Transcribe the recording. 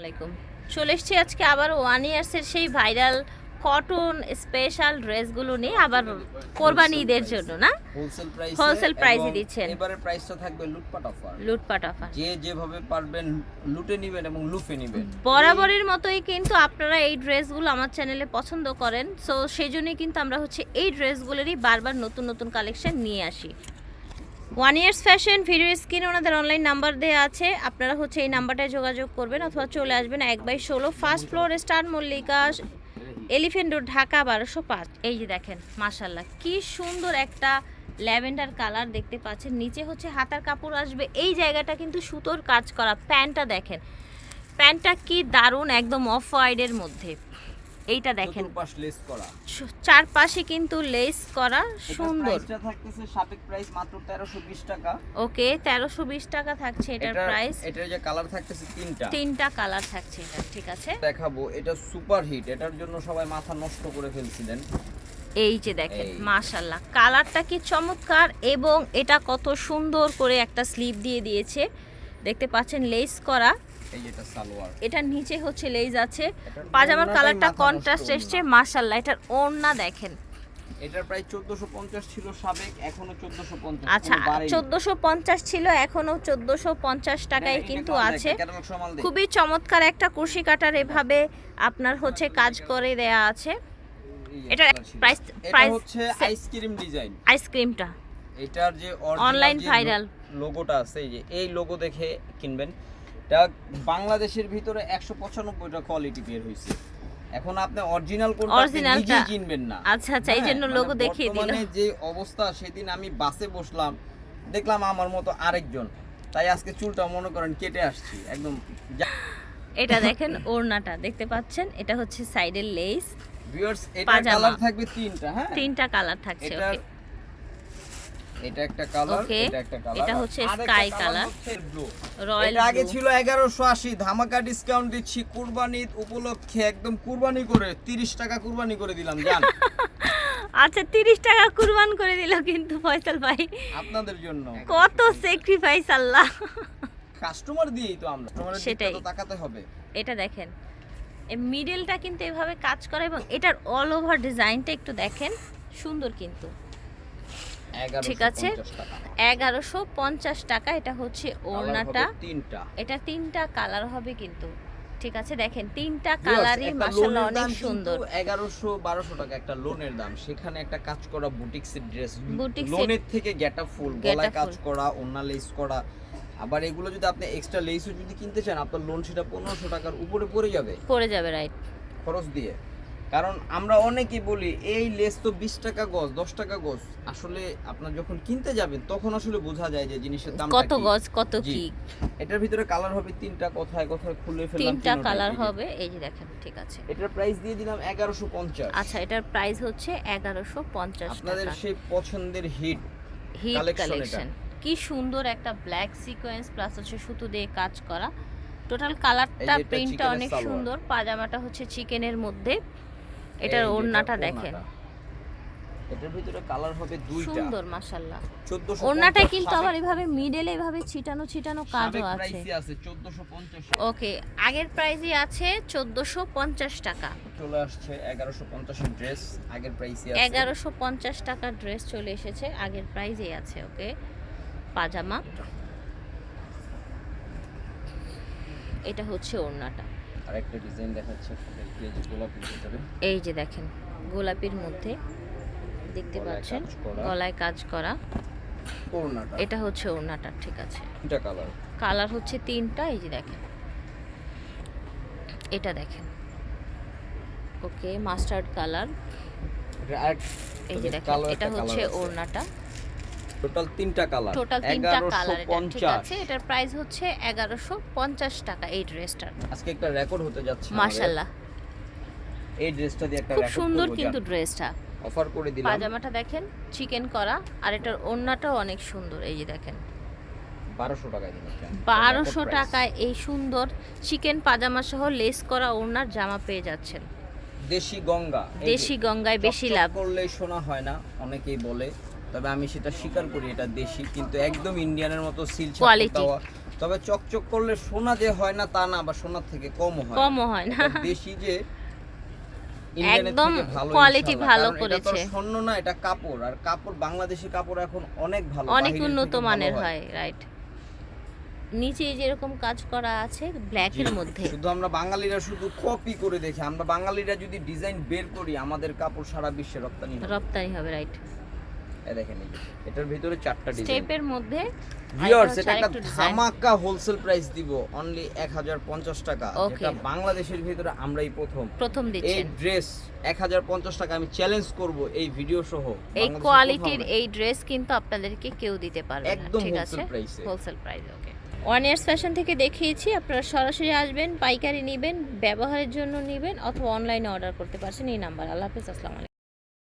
আলাইকুম। চলে এসেছি আজকে আবার ওয়ান ইয়ার্সের সেই ভাইরাল কটন স্পেশাল ড্রেসগুলো নিয়ে আবার কোরবানি ঈদের জন্য না? হোলসেল প্রাইস দিচ্ছেন। এবারে প্রাইসটা থাকবে লুটপাট অফার লুটপাট অফার যে যেভাবে পারবেন লুটে নেবেন এবং লুফে নেবেন। বরাবরের মতোই কিন্তু আপনারা এই ড্রেসগুলো আমার চ্যানেলে পছন্দ করেন। সো সেই জন্যই কিন্তু আমরা হচ্ছে এই ড্রেসগুলোরই বারবার নতুন নতুন কালেকশন নিয়ে আসি। ওয়ান ইয়ার্স ফ্যাশন ভিডিও স্ক্রিনে ওনাদের অনলাইন নাম্বার দেওয়া আছে। আপনারা হচ্ছে এই নাম্বারটায় যোগাযোগ করবেন অথবা চলে আসবেন এক বাই ষোলো first floor star Mallika elephant road Dhaka বারোশো পাঁচ। এই যে দেখেন মাশাল্লাহ কি সুন্দর একটা ল্যাভেন্ডার কালার দেখতে পাচ্ছেন। নিচে হচ্ছে হাতার কাপড় আসবে। এই জায়গাটা কিন্তু সুতোর কাজ করা। প্যান্টটা দেখেন, প্যান্টটা কি দারুণ, একদম অফ হোয়াইটের মধ্যে। এইটা দেখেন। করা। চারপাশে কিন্তু লেস করা সুন্দর। প্রাইসটা থাকতেছে সাবেক প্রাইস মাত্র 1320 টাকা। ওকে তেরোশো বিশ টাকা থাকছে এটার প্রাইস এটার যে কালার থাকতেছে তিনটা। তিনটা কালার থাকছে এটা ঠিক আছে? দেখাবো এটা সুপার হিট এটার জন্য সবাই মাথা নষ্ট করে ফেলছিলেন। এই যে দেখেন। মাশাল্লাহ কালারটা কি চমৎকার এবং এটা কত সুন্দর করে একটা স্লিপ দিয়ে দিয়েছে। দেখতে পাচ্ছেন লেস করা। এই যেটা সালোয়ার। এটার নিচে হচ্ছে লেজ আছে। পাজামার কালারটা কন্ট্রাস্ট। এসছে মাশাল্লাহ এটার ওড়না দেখেন। এটার প্রাইস 1450 ছিল সাবেক এখনও 1450 আচ্ছা চোদ্দোশো পঞ্চাশ ছিল এখনও চোদ্দোশো পঞ্চাশ টাকায় কিন্তু আছে। খুবই চমৎকার একটা কুশি কাটার এভাবে আপনার হচ্ছে কাজ করে দেয়া আছে। এটার এটা price হচ্ছে আইসক্রিম ডিজাইন আইসক্রিমটা এটার যে Online viral। লোগোটা আছে এই যে এই লোগো দেখে কিনবেন। এটা বাংলাদেশের ভিতরে একশো পঁচানব্বইটা কোয়ালিটি বের হয়েছে এখন আপনি অরিজিনাল কোনটা নিজেই কিনবেন না। আচ্ছা আচ্ছা এই হ্যাঁ, জন্য মানে লোগো দেখিয়ে দিল বর্তমানে যে অবস্থা সেদিন আমি বাসে বসলাম দেখলাম আমার মতো আরেকজন। তাই আজকে চুলটা মনে করেন কেটে আসছি একদম এটা দেখেন ওড়নাটা দেখতে পাচ্ছেন এটা হচ্ছে সাইডের লেস ভিউয়ার্স এটা কালার থাকবে তিনটা হ্যাঁ। তিনটা কালার থাকছে ওকে এটা একটা কালার এটা একটা কালার এটা হচ্ছে color। ব্লু রয়্যাল এটা আগে ছিল এগারোশো আশি ধামাকা ডিসকাউন্ট দিচ্ছি কুরবানি ঈদ উপলক্ষে একদম কুরবানি করে তিরিশ টাকা কুরবানি করে দিলাম জান। আচ্ছা তিরিশ টাকা কুরবান করে দিল কিন্তু ফয়সাল ভাই। আপনাদের জন্য। কত স্যাক্রিফাইস আল্লাহ। কাস্টমার দিয়েই তো আমরা সেটাই। তো তাকাতে হবে। এটা দেখেন এই মিডলটা কিন্তু এভাবে কাজ করা এবং এটার অল ওভার ডিজাইনটা একটু দেখেন সুন্দর কিন্তু। ঠিক আছে। এগারোশো পঞ্চাশ টাকা এটা হচ্ছে ওড়নাটা। তিনটা। এটা তিনটা কালার হবে কিন্তু। ঠিক আছে দেখেন তিনটা কালারই মাশাআল্লাহ অনেক সুন্দর। 1100 1200 টাকা একটা লোনের দাম। সেখানে একটা কাজ করা বুটিক্সের ড্রেস লোনের থেকে গেটা ফুল গলায় কাজ করা ওন্না লেস করা। আবার এগুলো যদি আপনি এক্সট্রা লেসও যদি কিনতে চান আপনার লোন সেটা পনেরোশো টাকার উপরে পড়ে যাবে। পড়ে যাবে রাইট খরচ দিয়ে। কারণ আমরা অনেকেই বলি এই লেস তো বিশ টাকা গজ দশ টাকা গজ। আসলে আপনার যখন কিনতে যাবেন তখন আসলে বোঝা যায় যে জিনিসের দাম কত গজ কত। কি? এটার ভিতরে কালার হবে তিনটা কোথায় কোথায় খুলে ফেললাম তিনটা কালার হবে এই যে দেখেন ঠিক আছে। এটার প্রাইস দিয়ে দিলাম এগারোশো পঞ্চাশ। আচ্ছা এটার প্রাইস হচ্ছে এগারোশো পঞ্চাশ আপনাদের সেই পছন্দের হিট হিট কালেকশন কি সুন্দর একটা ব্ল্যাক সিকোয়েন্স প্লাস হচ্ছে সুতো দিয়ে কাজ করা। টোটাল কালারটা প্রিন্টটা অনেক সুন্দর পাজামাটা হচ্ছে চিকেনের মধ্যে। এটার ওড়নাটা দেখেন এটার ভিতরে কালার হবে দুইটা। সুন্দর মাশাল্লাহ। 1450 ওড়নাটা কিন্তু আবার এভাবে মিডলে এভাবে ছিটানো ছিটানো কাজও আছে। প্রাইসই আছে 1450 ওকে আগের প্রাইসই আছে চোদ্দোশো পঞ্চাশ টাকা। চলে আসছে 1150 এর ড্রেস আগের প্রাইসই আছে। এগারোশো পঞ্চাশ টাকার ড্রেস চলে এসেছে আগের প্রাইজেই আছে ওকে পাজামা। এটা হচ্ছে ওড়নাটা। আরেকটা ডিজাইন দেখাচ্ছে আপনাদেরকে যে গোলাপি ভিতরে। এই যে দেখেন গোলাপির মধ্যে দেখতে পাচ্ছেন গলায় কাজ করা। ওড়নাটা। এটা হচ্ছে ওড়নাটা ঠিক আছে। তিনটা কালার কালার হচ্ছে তিনটা এই যে দেখেন। এটা দেখেন। Okay mustard colour. এই যে দেখেন এটা হচ্ছে ওড়নাটা। টোটাল তিনটা কালার টোটাল তিনটা কালার ঠিক আছে। এটার প্রাইস হচ্ছে এগারোশো পঞ্চাশ টাকা এই ড্রেসটার আজকে একটা রেকর্ড হতে যাচ্ছে। মাশাল্লাহ। এই ড্রেসটা দিয়ে একটা খুব সুন্দর কিন্তু ড্রেসটা অফার করে দিলাম। পাজামাটা দেখেন চিকেন করা আর এটার ওড়নাটাও অনেক সুন্দর এই যে দেখেন। 1200 টাকায় বারোশো টাকায় এই সুন্দর চিকেন পাজামা সহ লেস করা ওড়নার জামা পেয়ে যাচ্ছেন। দেশি গঙ্গা দেশি গঙ্গায় বেশি লাভ। করলে শোনা হয় না অনেকেই বলে। তবে আমি সেটা স্বীকার করি এটা দেশি কিন্তু একদম ইন্ডিয়ানের মতো সিল। তবে চকচক করলে সোনা যে হয় না তা না বা সোনার থেকে কমও হয় কমও হয় না। দেশি যে একদম থেকে ভালো করেছে। স্বর্ণ না এটা কাপড়। আর কাপড় বাংলাদেশি কাপড় এখন অনেক ভালো অনেক উন্নত মানের হয়। রাইট নিচে যেরকম কাজ করা আছে ব্ল্যাকের জি। মধ্যে। শুধু আমরা বাঙালিরা শুধু কপি করে দেখি। আমরা বাঙালিরা যদি ডিজাইন বের করি আমাদের কাপড় সারা বিশ্বে রপ্তানি হবে। রপ্তানি হবে রাইট দেখেন এটার ভিতরে চারটা ডিজাইন স্টেপের মধ্যে ভিউয়ার্স এটা একটা ধামাকা হোলসেল প্রাইস দিব অনলি 1050 টাকা. যেটা বাংলাদেশের ভিতরে আমরাই প্রথম। প্রথম এই ড্রেস 1050 টাকা আমি চ্যালেঞ্জ করব এই ভিডিও সহ এই কোয়ালিটির এই ড্রেস কিন্তু আপনাদেরকে কেউ দিতে পারবে না। ঠিক আছে? Wholesale price okay one years fashion থেকে দেখিয়েছি আপনারা সরাসরি আসবেন পাইকারি নেবেন ব্যবহারের জন্য নেবেন অথবা অনলাইনে অর্ডার করতে পারছেন এই নাম্বার আল্লাহ হাফিজ আসসালামু আলাইকুম।